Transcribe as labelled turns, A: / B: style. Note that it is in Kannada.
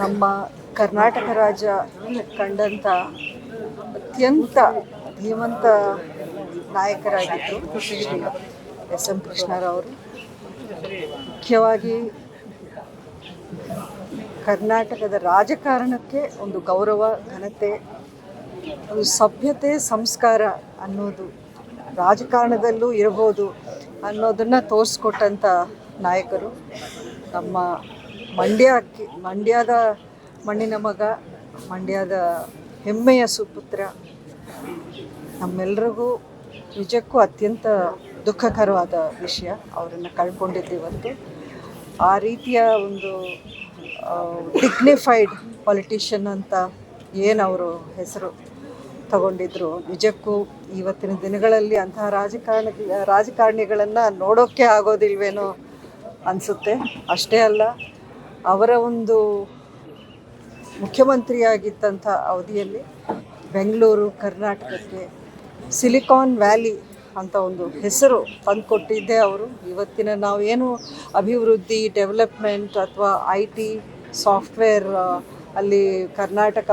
A: ನಮ್ಮ ಕರ್ನಾಟಕ ರಾಜ್ಯ ಕಂಡಂಥ ಅತ್ಯಂತ ಧೀಮಂತ ನಾಯಕರಾಗಿದ್ದರು ಶ್ರೀ ಎಸ್ ಎಂ ಕೃಷ್ಣರವರು ಮುಖ್ಯವಾಗಿ ಕರ್ನಾಟಕದ ರಾಜಕಾರಣಕ್ಕೆ ಒಂದು ಗೌರವ, ಘನತೆ, ಒಂದು ಸಭ್ಯತೆ, ಸಂಸ್ಕಾರ ಅನ್ನೋದು ರಾಜಕಾರಣದಲ್ಲೂ ಇರಬಹುದು. ಅನ್ನೋದನ್ನು ತೋರಿಸ್ಕೊಟ್ಟಂಥ ನಾಯಕರು. ನಮ್ಮ ಮಂಡ್ಯ ಮಂಡ್ಯದ ಮಣ್ಣಿನ ಮಗ, ಮಂಡ್ಯದ ಹೆಮ್ಮೆಯ ಸುಪುತ್ರ. ನಮ್ಮೆಲ್ರಿಗೂ ನಿಜಕ್ಕೂ ಅತ್ಯಂತ ದುಃಖಕರವಾದ ವಿಷಯ ಅವರನ್ನು ಕಳ್ಕೊಂಡಿದ್ದೀವತ್ತು ಆ ರೀತಿಯ ಒಂದು ಡಿಗ್ನಿಫೈಡ್ ಪೊಲಿಟಿಷಿಯನ್ ಅಂತ ಏನು ಅವರು ಹೆಸರು? ತಗೊಂಡಿದ್ರು. ನಿಜಕ್ಕೂ ಇವತ್ತಿನ ದಿನಗಳಲ್ಲಿ ಅಂತಹ ರಾಜಕಾರಣ, ರಾಜಕಾರಣಿಗಳನ್ನು ನೋಡೋಕ್ಕೆ ಆಗೋದಿಲ್ವೇನೋ ಅನಿಸುತ್ತೆ. ಅಷ್ಟೇ ಅಲ್ಲ, ಅವರ ಒಂದು ಮುಖ್ಯಮಂತ್ರಿಯಾಗಿದ್ದಂಥ ಅವಧಿಯಲ್ಲಿ ಬೆಂಗಳೂರು, ಕರ್ನಾಟಕಕ್ಕೆ ಸಿಲಿಕಾನ್ ವ್ಯಾಲಿ ಅಂತ ಒಂದು ಹೆಸರು ತಂದುಕೊಟ್ಟಿದ್ದೇ ಅವರು. ಇವತ್ತಿನ ನಾವು ಏನು ಅಭಿವೃದ್ಧಿ, ಡೆವಲಪ್ಮೆಂಟ್ ಅಥವಾ ಐ ಟಿ ಸಾಫ್ಟ್ವೇರ್, ಅಲ್ಲಿ ಕರ್ನಾಟಕ